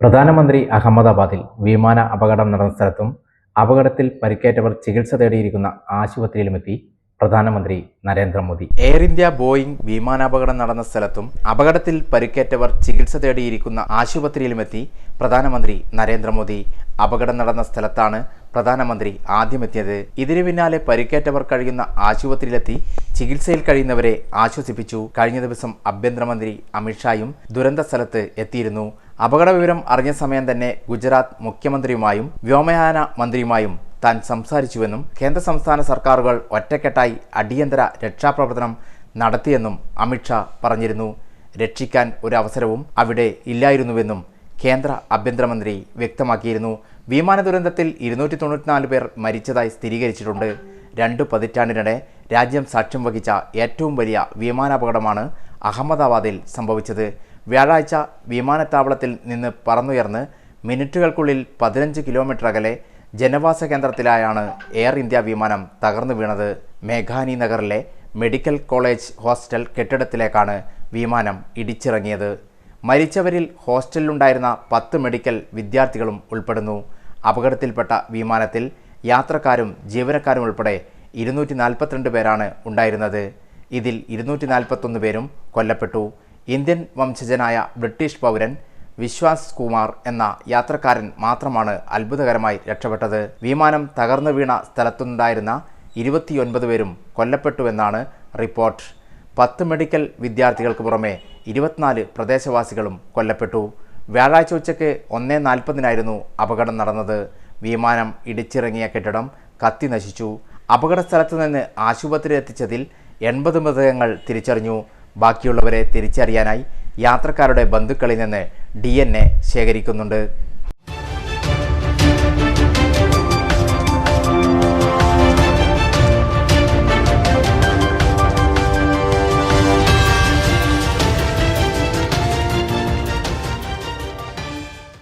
പ്രധാനമന്ത്രി അഹമ്മദാബാദിൽ വിമാന അപകടം നടന്ന സ്ഥലത്തും അപകടത്തിൽ പരിക്കേറ്റവർ ചികിത്സ തേടിയിരിക്കുന്ന ആശുപത്രിയിലുമെത്തി പ്രധാനമന്ത്രി നരേന്ദ്രമോദി. എയർ ഇന്ത്യ ബോയിംഗ് വിമാനാപകടം നടന്ന സ്ഥലത്തും അപകടത്തിൽ പരിക്കേറ്റവർ ചികിത്സ തേടിയിരിക്കുന്ന ആശുപത്രിയിലുമെത്തി പ്രധാനമന്ത്രി നരേന്ദ്രമോദി. അപകടം നടന്ന സ്ഥലത്താണ് പ്രധാനമന്ത്രി ആദ്യമെത്തിയത്. ഇതിനു പിന്നാലെ പരിക്കേറ്റവർ കഴിയുന്ന ആശുപത്രിയിലെത്തി ചികിത്സയിൽ കഴിയുന്നവരെ ആശ്വസിപ്പിച്ചു. കഴിഞ്ഞ ദിവസം ആഭ്യന്തരമന്ത്രി അമിത്ഷായും ദുരന്ത സ്ഥലത്ത് എത്തിയിരുന്നു. അപകട വിവരം അറിഞ്ഞ സമയം തന്നെ ഗുജറാത്ത് മുഖ്യമന്ത്രിയുമായും വ്യോമയാന മന്ത്രിയുമായും താൻ സംസാരിച്ചുവെന്നും കേന്ദ്ര സംസ്ഥാന സർക്കാരുകൾ ഒറ്റക്കെട്ടായി അടിയന്തര രക്ഷാപ്രവർത്തനം നടത്തിയെന്നും അമിത്ഷാ പറഞ്ഞിരുന്നു. രക്ഷിക്കാൻ ഒരു അവസരവും അവിടെ ഇല്ലായിരുന്നുവെന്നും കേന്ദ്ര ആഭ്യന്തരമന്ത്രി വ്യക്തമാക്കിയിരുന്നു. വിമാന ദുരന്തത്തിൽ ഇരുന്നൂറ്റി തൊണ്ണൂറ്റിനാല് പേർ മരിച്ചതായി സ്ഥിരീകരിച്ചിട്ടുണ്ട്. രണ്ട് പതിറ്റാണ്ടിനിടെ രാജ്യം സാക്ഷ്യം വഹിച്ച ഏറ്റവും വലിയ വിമാനാപകടമാണ് അഹമ്മദാബാദിൽ സംഭവിച്ചത്. വ്യാഴാഴ്ച വിമാനത്താവളത്തിൽ നിന്ന് പറന്നുയർന്ന് മിനിറ്റുകൾക്കുള്ളിൽ പതിനഞ്ച് കിലോമീറ്റർ അകലെ ജനവാസ കേന്ദ്രത്തിലായാണ് എയർ ഇന്ത്യ വിമാനം തകർന്നു വീണത്. മേഘാനി നഗറിലെ മെഡിക്കൽ കോളേജ് ഹോസ്റ്റൽ കെട്ടിടത്തിലേക്കാണ് വിമാനം ഇടിച്ചിറങ്ങിയത്. മരിച്ചവരിൽ ഹോസ്റ്റലിലുണ്ടായിരുന്ന പത്ത് മെഡിക്കൽ വിദ്യാർത്ഥികളും ഉൾപ്പെടുന്നു. അപകടത്തിൽപ്പെട്ട വിമാനത്തിൽ യാത്രക്കാരും ജീവനക്കാരും ഉൾപ്പെടെ ഇരുന്നൂറ്റി നാൽപ്പത്തിരണ്ട് പേരാണ് ഉണ്ടായിരുന്നത്. ഇതിൽ ഇരുന്നൂറ്റി നാൽപ്പത്തൊന്ന് പേരും കൊല്ലപ്പെട്ടു. ഇന്ത്യൻ വംശജനായ ബ്രിട്ടീഷ് പൗരൻ വിശ്വാസ് കുമാർ എന്ന യാത്രക്കാരൻ മാത്രമാണ് അത്ഭുതകരമായി രക്ഷപ്പെട്ടത്. വിമാനം തകർന്നു വീണ സ്ഥലത്തുണ്ടായിരുന്ന ഇരുപത്തിയൊൻപത് പേരും കൊല്ലപ്പെട്ടുവെന്നാണ് റിപ്പോർട്ട്. പത്ത് മെഡിക്കൽ വിദ്യാർത്ഥികൾക്ക് പുറമെ ഇരുപത്തിനാല് പ്രദേശവാസികളും കൊല്ലപ്പെട്ടു. വ്യാഴാഴ്ച ഉച്ചയ്ക്ക് ഒന്നേ നാൽപ്പതിനായിരുന്നു അപകടം നടന്നത്. വിമാനം ഇടിച്ചിറങ്ങിയ കെട്ടിടം കത്തി നശിച്ചു. അപകട സ്ഥലത്തു നിന്ന് ആശുപത്രി എത്തിച്ചതിൽ എൺപത് മൃതദേഹങ്ങൾ തിരിച്ചറിഞ്ഞു. ബാക്കിയുള്ളവരെ തിരിച്ചറിയാനായി യാത്രക്കാരുടെ ബന്ധുക്കളിൽ നിന്ന് ഡി ശേഖരിക്കുന്നുണ്ട്.